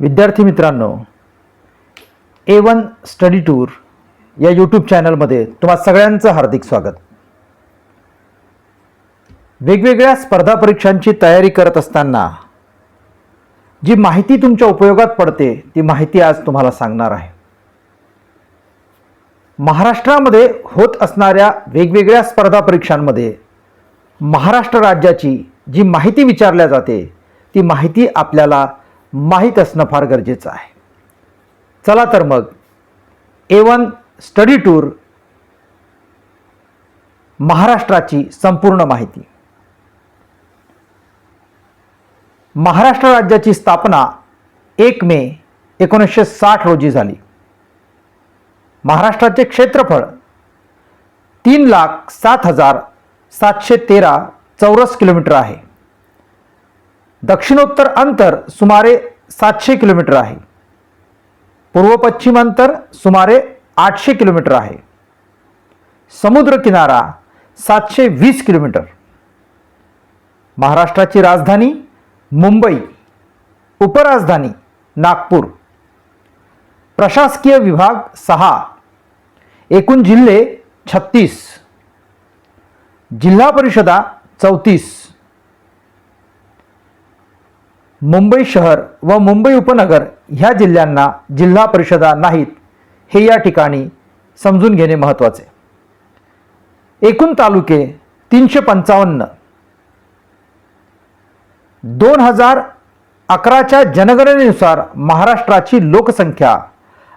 विद्यार्थी मित्रांनो A one study tour या यूट्यूब चॅनलमध्ये तुम्हा सगळ्यांचं हार्दिक स्वागत. वेगवेगळ्या स्पर्धा परीक्षांची तयारी करत असताना जी माहिती तुमच्या उपयोगात पडते ती माहिती आज तुम्हाला सांगणार आहे. महाराष्ट्रामध्ये होत असणाऱ्या वेगवेगळ्या स्पर्धा परीक्षांमध्ये महाराष्ट्र राज्याची जी माहिती विचारल्या जाते ती माहिती आपल्याला माहीत असणं फार गरजेचं आहे. चला तर मग ए वन स्टडी टूर महाराष्ट्राची संपूर्ण माहिती. महाराष्ट्र राज्याची स्थापना एक मे एकोणीसशे साठ रोजी झाली. महाराष्ट्राचे क्षेत्रफळ तीन लाख सात हजार सातशे तेरा चौरस किलोमीटर आहे. दक्षिणोत्तर अंतर सुमारे सातशे किलोमीटर आहे. पूर्व पश्चिम अंतर सुमारे आठशे किलोमीटर आहे. समुद्र किनारा सातशे वीस किलोमीटर. महाराष्ट्राची राजधानी मुंबई उपराजधानी नागपूर. प्रशासकीय विभाग सहा एकूण जिल्हे छत्तीस. जिल्हा परिषदा चौतीस. मुंबई शहर व मुंबई उपनगर ह्या जिल्ह्यांना जिल्हा परिषदा नाहीत हे या ठिकाणी समजून घेणे महत्त्वाचे. एकूण तालुके तीनशे पंचावन्न. दोन हजार अकराच्या जनगणनेनुसार महाराष्ट्राची लोकसंख्या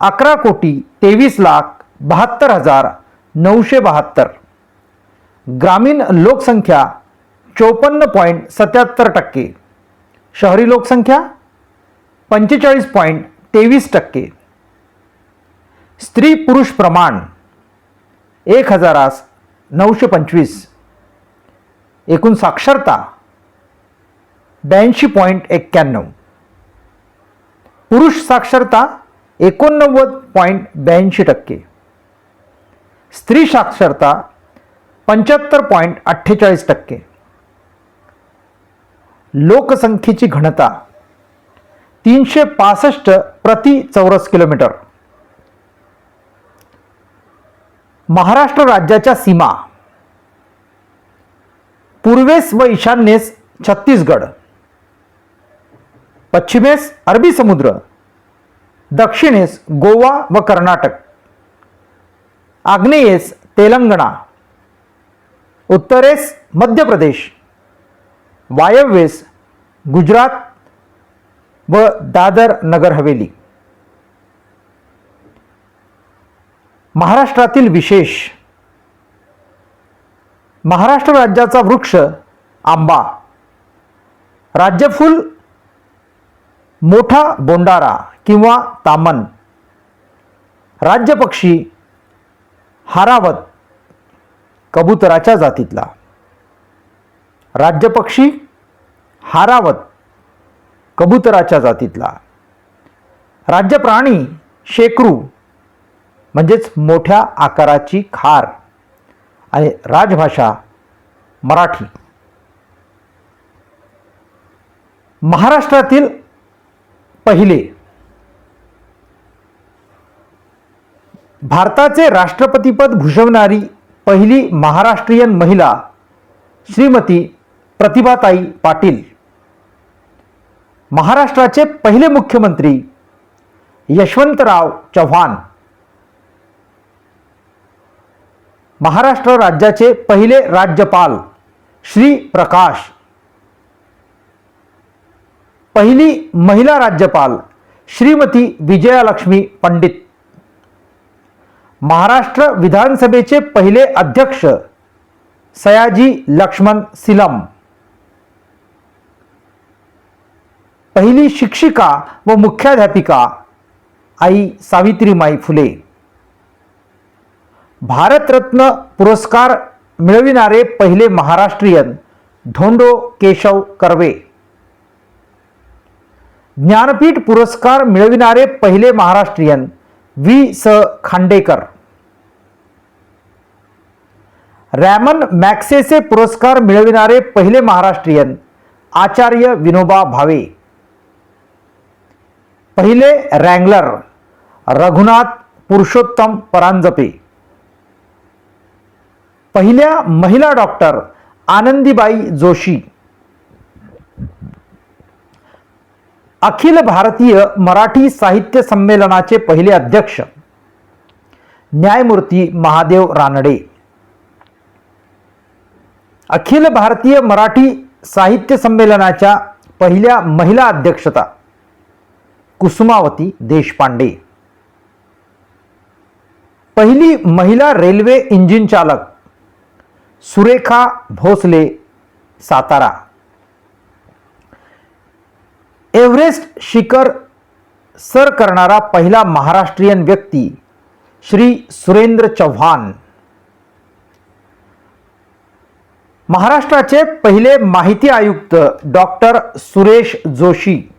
अकरा कोटी तेवीस लाख बहात्तर हजार नऊशे बहात्तर. ग्रामीण लोकसंख्या चोपन्न पॉईंट सत्याहत्तर टक्के. शहरी लोकसंख्या पंचेचाळीस पॉईंट तेवीस टक्के. स्त्री पुरुष प्रमाण एक हजारास नऊशे पंचवीस. एकूण साक्षरता ब्याऐंशी पॉईंट एक्क्याण्णव. पुरुष साक्षरता एकोणनव्वद पॉईंट ब्याऐंशी टक्के. स्त्री साक्षरता पंच्याहत्तर पॉईंट अठ्ठेचाळीस टक्के. लोकसंख्येची घनता तीनशे पासष्ट प्रति चौरस किलोमीटर. महाराष्ट्र राज्याच्या सीमा पूर्वेस व ईशान्येस छत्तीसगड पश्चिमेस अरबी समुद्र दक्षिणेस गोवा व कर्नाटक आग्नेयेस तेलंगणा उत्तरेस मध्य प्रदेश. वायव्येस गुजरात व दादर नगर हवेली. महाराष्ट्रातील विशेष महाराष्ट्र राज्याचा वृक्ष आंबा. राज्यफूल मोठा बोंडारा किंवा तामन. राज्यपक्षी हारावत कबुतराच्या जातीतला. राज्यपक्षी हारावत कबुतराच्या जातीतला. राज्य प्राणी शेकरू म्हणजेच मोठ्या आकाराची खार आणि राजभाषा मराठी. महाराष्ट्रातील पहिले भारताचे राष्ट्रपतीपद भूषवणारी पहिली महाराष्ट्रीयन महिला श्रीमती प्रतिभाताई पाटील. महाराष्ट्राचे पहिले मुख्यमंत्री यशवंतराव चव्हाण. महाराष्ट्र राज्याचे पहिले राज्यपाल श्री प्रकाश. पहिली महिला राज्यपाल श्रीमती विजयालक्ष्मी पंडित. महाराष्ट्र विधानसभेचे पहिले अध्यक्ष सयाजी लक्ष्मण सिलम. पहिली शिक्षिका व मुख्याध्यापिका आई सावित्रीमाई फुले. भारतरत्न पुरस्कार मिळविणारे पहिले महाराष्ट्रीयन धोंडो केशव कर्वे. ज्ञानपीठ पुरस्कार मिळविणारे पहिले महाराष्ट्रीयन व्ही स खांडेकर. रॅमन मॅक्सेसे पुरस्कार मिळविणारे पहिले महाराष्ट्रीयन आचार्य विनोबा भावे. पहिले रँगलर रघुनाथ पुरुषोत्तम परांजपे. पहिल्या महिला डॉक्टर आनंदीबाई जोशी. अखिल भारतीय मराठी साहित्य संमेलनाचे पहिले अध्यक्ष. न्यायमूर्ती महादेव रानडे. अखिल भारतीय मराठी साहित्य संमेलनाच्या पहिल्या महिला अध्यक्षता. कुसुमावती देशपांडे. पहिली महिला रेल्वे इंजिन चालक सुरेखा भोसले सातारा. एव्हरेस्ट शिखर सर करणारा पहिला महाराष्ट्रीयन व्यक्ती श्री सुरेंद्र चव्हाण. महाराष्ट्राचे पहिले माहिती आयुक्त doctor Suresh Joshi.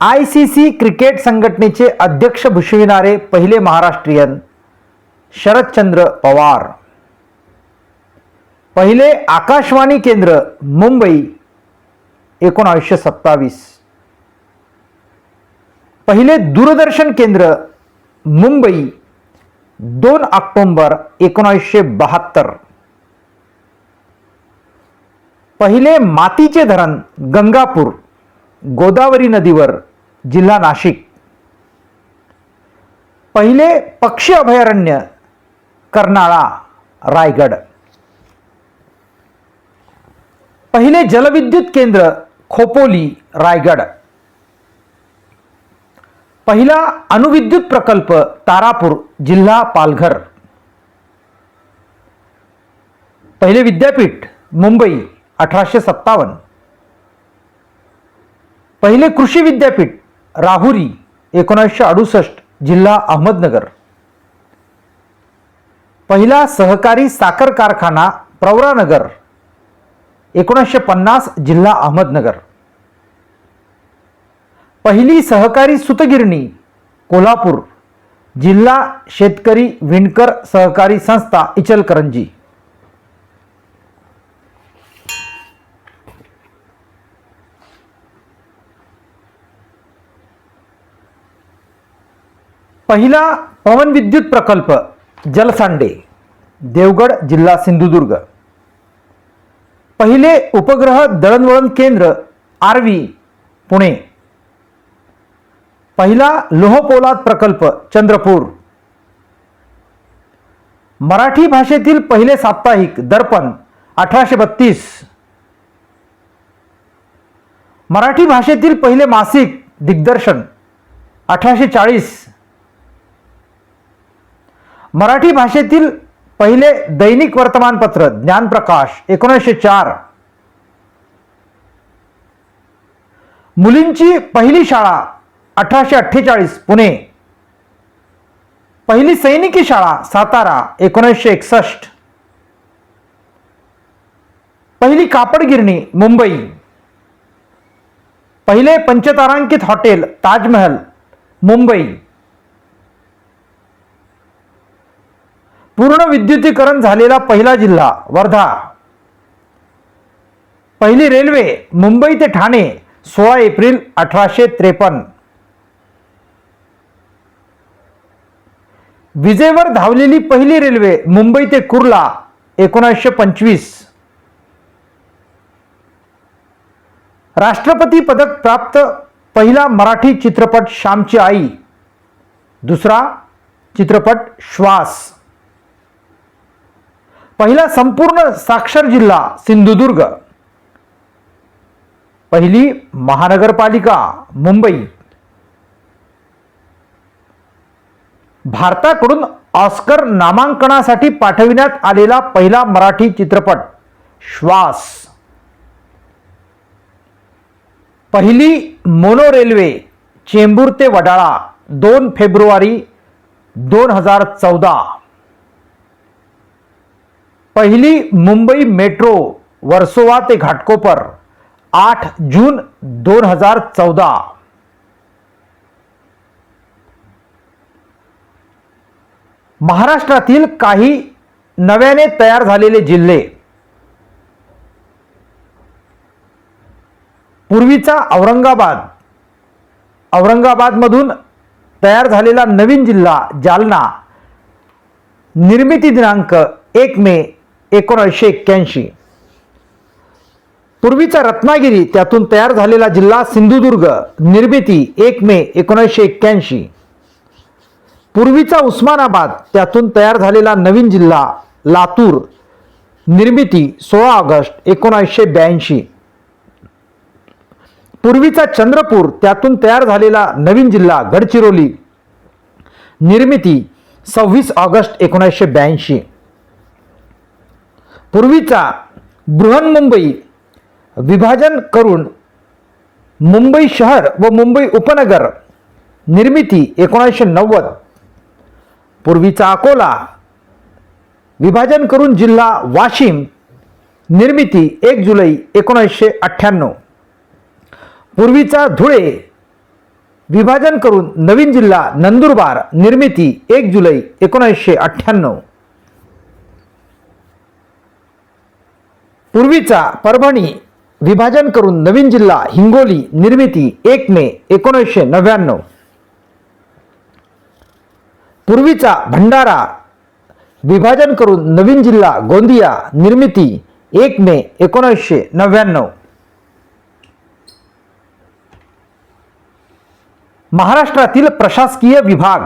I C C cricket संघटनेचे अध्यक्ष भूषविणारे पहिले महाराष्ट्रीयन शरदचंद्र पवार. पहिले आकाशवाणी केंद्र मुंबई एकोणावीसशे सत्तावीस. पहिले दूरदर्शन केंद्र मुंबई दोन ऑक्टोंबर एकोणावीसशे बहात्तर. पहिले मातीचे धरण गंगापूर गोदावरी नदीवर जिल्हा नाशिक. पहिले पक्षी अभयारण्य कर्नाळा रायगड. पहिले जलविद्युत केंद्र खोपोली रायगड. पहिला अणुविद्युत प्रकल्प तारापूर जिल्हा पालघर. पहिले विद्यापीठ मुंबई अठराशे सत्तावन्न. पहिले कृषी विद्यापीठ राहुरी एकोणीसशे अडुसष्ट जिल्हा अहमदनगर. पहिला सहकारी साखर कारखाना प्रवरानगर एकोणीसशे पन्नास जिल्हा अहमदनगर. पहिली सहकारी सुतगिरणी कोल्हापूर जिल्हा शेतकरी विणकर सहकारी संस्था इचलकरंजी. पहिला पवन विद्युत प्रकल्प जलसांडे देवगड जिल्हा सिंधुदुर्ग. पहिले उपग्रह दळणवळण केंद्र आरवी पुणे. पहिला लोहपोलाद प्रकल्प चंद्रपूर. मराठी भाषेतील पहिले साप्ताहिक दर्पण अठराशे बत्तीस. मराठी भाषेतील पहिले मासिक दिग्दर्शन अठराशे चाळीस. मराठी भाषेतील पहिले दैनिक वर्तमानपत्र ज्ञानप्रकाश एकोणीसशे चार. मुलींची पहिली शाळा अठराशे अठ्ठेचाळीस पुणे. पहिली सैनिकी शाळा सातारा एकोणीसशे एकसष्ट. पहिली कापडगिरणी मुंबई. पहिले पंचतारांकित हॉटेल ताजमहल मुंबई. पूर्ण विद्युतीकरण झालेला पहिला जिल्हा वर्धा. पहिली रेल्वे मुंबई ते ठाणे सोळा एप्रिल अठराशे त्रेपन्न. विजेवर धावलेली पहिली रेल्वे मुंबई ते कुर्ला एकोणीसशे पंचवीस. राष्ट्रपती पदक प्राप्त पहिला मराठी चित्रपट श्यामची आई. दुसरा चित्रपट श्वास. पहिला संपूर्ण साक्षर जिल्हा सिंधुदुर्ग. पहिली महानगरपालिका मुंबई. भारताकडून ऑस्कर नामांकनासाठी पाठविण्यात आलेला पहिला मराठी चित्रपट श्वास. पहिली मोनो रेल्वे चेंबूर ते वडाळा दोन फेब्रुवारी दोन हजार चौदा. पहिली मुंबई मेट्रो वर्सोवा ते घाटकोपर आठ जून दोन हजार चौदा. महाराष्ट्रातील काही नव्याने तयार झालेले जिल्हे. पूर्वीचा औरंगाबाद. औरंगाबादमधून तयार झालेला नवीन जिल्हा जालना. निर्मिती दिनांक एक मे एकोणीसशे एक्क्याऐंशी. पूर्वीचा रत्नागिरी त्यातून तयार झालेला जिल्हा सिंधुदुर्ग निर्मिती एक मे एकोणीसशे एक्क्याऐंशी. पूर्वीचा उस्मानाबाद त्यातून तयार झालेला नवीन जिल्हा लातूर निर्मिती सोळा ऑगस्ट एकोणीसशे ब्याऐंशी. पूर्वीचा चंद्रपूर त्यातून तयार झालेला नवीन जिल्हा गडचिरोली निर्मिती सव्वीस ऑगस्ट एकोणीसशे ब्याऐंशी. पूर्वीचा बृहन्मुंबई विभाजन करून मुंबई शहर व मुंबई उपनगर निर्मिती एकोणीसशे नव्वद. पूर्वीचा अकोला विभाजन करून जिल्हा वाशिम निर्मिती एक जुलै एकोणीसशे अठ्ठ्याण्णव. पूर्वीचा धुळे विभाजन करून नवीन जिल्हा नंदुरबार निर्मिती एक जुलै एकोणीसशे अठ्ठ्याण्णव. पूर्वीचा परभणी विभाजन करून नवीन जिल्हा हिंगोली निर्मिती एक मे एकोणीसशे नव्याण्णव. पूर्वीचा भंडारा विभाजन करून नवीन जिल्हा गोंदिया निर्मिती एक मे एकोणीसशे नव्याण्णव. महाराष्ट्रातील प्रशासकीय विभाग.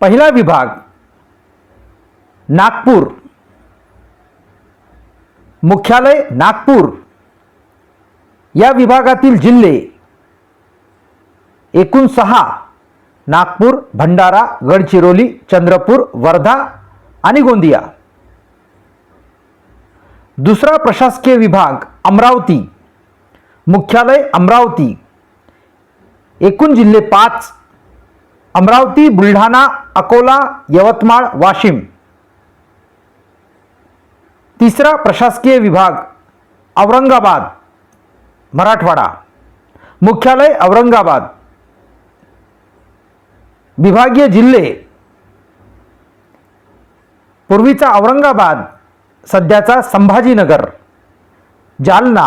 पहिला विभाग नागपूर. मुख्यालय नागपूर या विभागातील जिल्हे एकूण सहा नागपूर भंडारा गडचिरोली चंद्रपूर वर्धा आणि गोंदिया. दुसरा प्रशासकीय विभाग अमरावती. मुख्यालय अमरावती. एकूण जिल्हे पाच अमरावती बुलढाणा अकोला यवतमाळ वाशिम. तिसरा प्रशासकीय विभाग औरंगाबाद मराठवाडा. मुख्यालय औरंगाबाद. विभागीय जिल्हे. पूर्वीचा औरंगाबाद सध्याचा संभाजीनगर जालना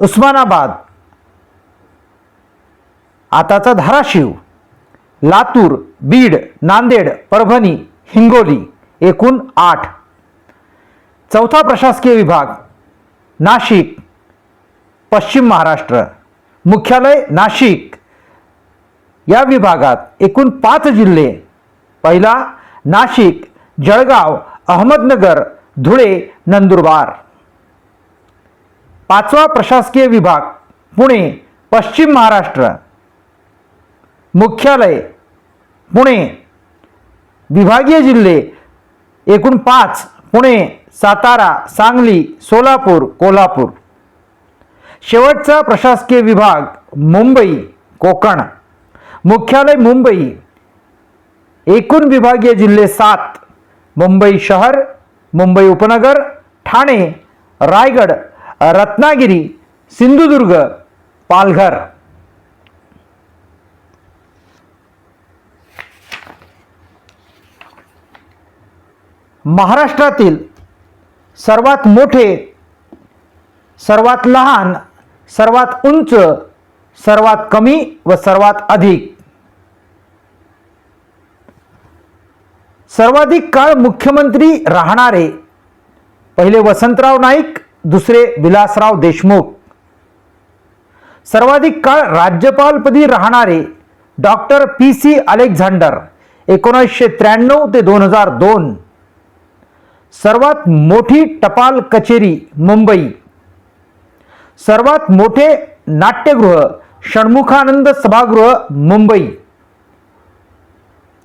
उस्मानाबाद. आताचा धाराशिव लातूर बीड नांदेड परभणी हिंगोली. एकूण आठ. चौथा प्रशासकीय विभाग नाशिक पश्चिम महाराष्ट्र. मुख्यालय नाशिक. या विभागात एकूण पाच जिल्हे पहिला नाशिक जळगाव अहमदनगर धुळे नंदुरबार. पाचवा प्रशासकीय विभाग पुणे पश्चिम महाराष्ट्र. मुख्यालय पुणे. विभागीय जिल्हे एकूण पाच पुणे सातारा सांगली सोलापूर कोल्हापूर. शेवटचा प्रशासकीय विभाग मुंबई कोकण. मुख्यालय मुंबई. एकूण विभागीय जिल्हे सात. मुंबई शहर मुंबई उपनगर ठाणे रायगड रत्नागिरी सिंधुदुर्ग पालघर. महाराष्ट्रातील सर्वात मोठे सर्वात लहान सर्वात उंच सर्वात कमी व सर्वात अधिक. सर्वाधिक काळ मुख्यमंत्री राहणारे पहिले वसंतराव नाईक दुसरे विलासराव देशमुख. सर्वाधिक काळ राज्यपालपदी राहणारे डॉक्टर पी सी अलेक्झांडर एकोणीसशे त्र्याण्णव ते दोन हजार दोन. सर्वात मोठी टपाल कचेरी मुंबई. सर्वात मोठे नाट्यगृह षण्मुखानंद सभागृह मुंबई.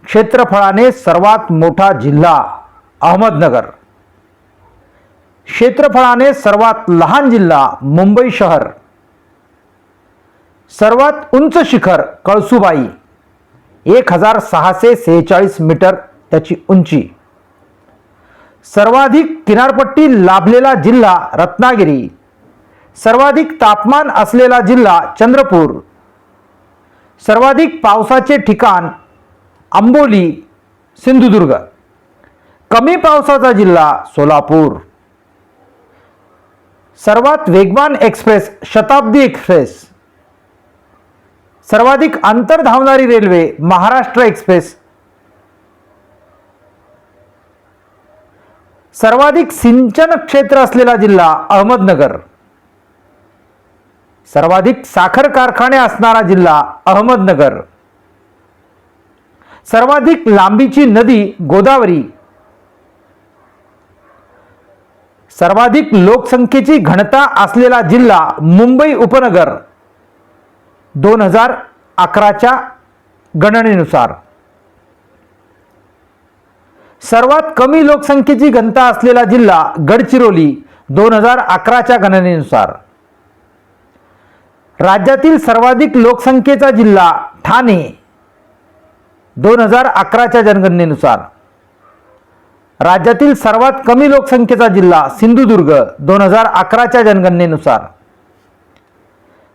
क्षेत्रफळाने सर्वात मोठा जिल्हा अहमदनगर. क्षेत्रफळाने सर्वात लहान जिल्हा मुंबई शहर. सर्वात उंच शिखर कळसुबाई. एक हजार सहाशे सेहेचाळीस मीटर त्याची उंची. सर्वाधिक किनारपट्टी लाभलेला जिल्हा रत्नागिरी. सर्वाधिक तापमान असलेला जिल्हा चंद्रपूर. सर्वाधिक पावसाचे ठिकाण आंबोली सिंधुदुर्ग. कमी पावसाचा जिल्हा सोलापूर. सर्वात वेगवान एक्सप्रेस शताब्दी एक्सप्रेस. सर्वाधिक अंतर धावणारी रेल्वे महाराष्ट्र एक्सप्रेस सर्वाधिक सिंचन क्षेत्र असलेला जिल्हा अहमदनगर. सर्वाधिक साखर कारखाने असणारा जिल्हा अहमदनगर. सर्वाधिक लांबीची नदी गोदावरी. सर्वाधिक लोकसंख्येची घनता असलेला जिल्हा मुंबई उपनगर. दोन हजार अकराच्या गणनेनुसार. सर्वात कमी लोकसंख्येची घनता असलेला जिल्हा गडचिरोली दोन हजार अकराच्या गणनेनुसार. राज्यातील सर्वाधिक लोकसंख्येचा जिल्हा ठाणे दोन हजार अकराच्या जनगणनेनुसार. राज्यातील सर्वात कमी लोकसंख्येचा जिल्हा सिंधुदुर्ग दोन हजार अकराच्या जनगणनेनुसार.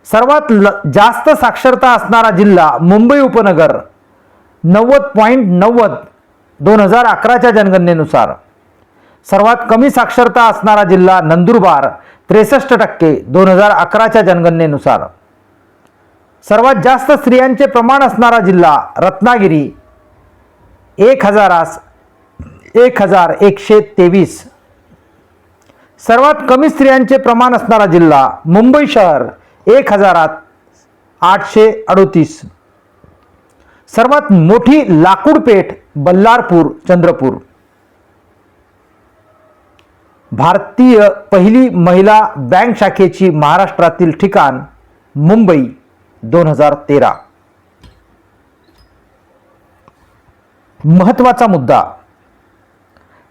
सर्वात ल जास्त साक्षरता असणारा जिल्हा मुंबई उपनगर नव्वद पॉईंट नव्वद दोन हजार अकराच्या जनगणनेनुसार सर्वात कमी साक्षरता असणारा जिल्हा नंदुरबार त्रेसष्ट टक्के दोन हजार अकराच्या जनगणनेनुसार. सर्वात जास्त स्त्रियांचे प्रमाण असणारा जिल्हा रत्नागिरी एक हजारास एक हजार एकशे तेवीस. सर्वात कमी स्त्रियांचे प्रमाण असणारा जिल्हा मुंबई शहर एक हजारात आठशे अडोतीस. सर्वात मोठी लाकूड पेठ बल्लारपूर चंद्रपूर. भारतीय पहिली महिला बँक शाखेची महाराष्ट्रातील ठिकाण मुंबई दोन हजार तेरा. महत्त्वाचा मुद्दा.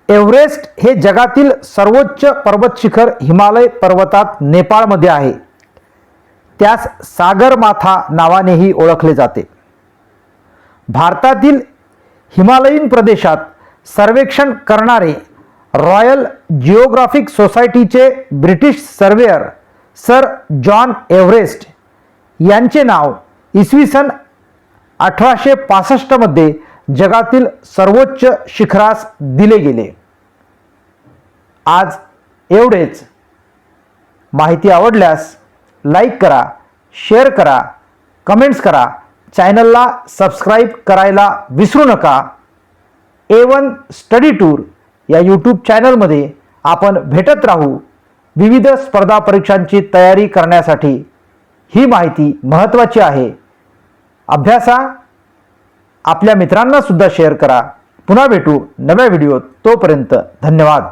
एव्हरेस्ट हे जगातील सर्वोच्च पर्वत शिखर हिमालय पर्वतात नेपाळमध्ये आहे. त्यास सागरमाथा नावानेही ओळखले जाते. भारतातील हिमालयीन प्रदेशात सर्वेक्षण करणारे रॉयल जिओग्राफिक सोसायटीचे British surveyor sir John Everest यांचे नाव इसवी सन अठराशे पासष्टमध्ये जगातील सर्वोच्च शिखरास दिले गेले. आज एवढेच. माहिती आवडल्यास लाईक करा शेअर करा कमेंट्स करा. चॅनलला सबस्क्राईब करायला विसरू नका. ए वन स्टडी टूर या यूट्यूब चॅनलमध्ये आपण भेटत राहू. विविध स्पर्धा परीक्षांची तयारी करण्यासाठी ही माहिती महत्त्वाची आहे. अभ्यासा आपल्या मित्रांनासुद्धा शेअर करा. पुन्हा भेटू नव्या व्हिडिओत तोपर्यंत. धन्यवाद.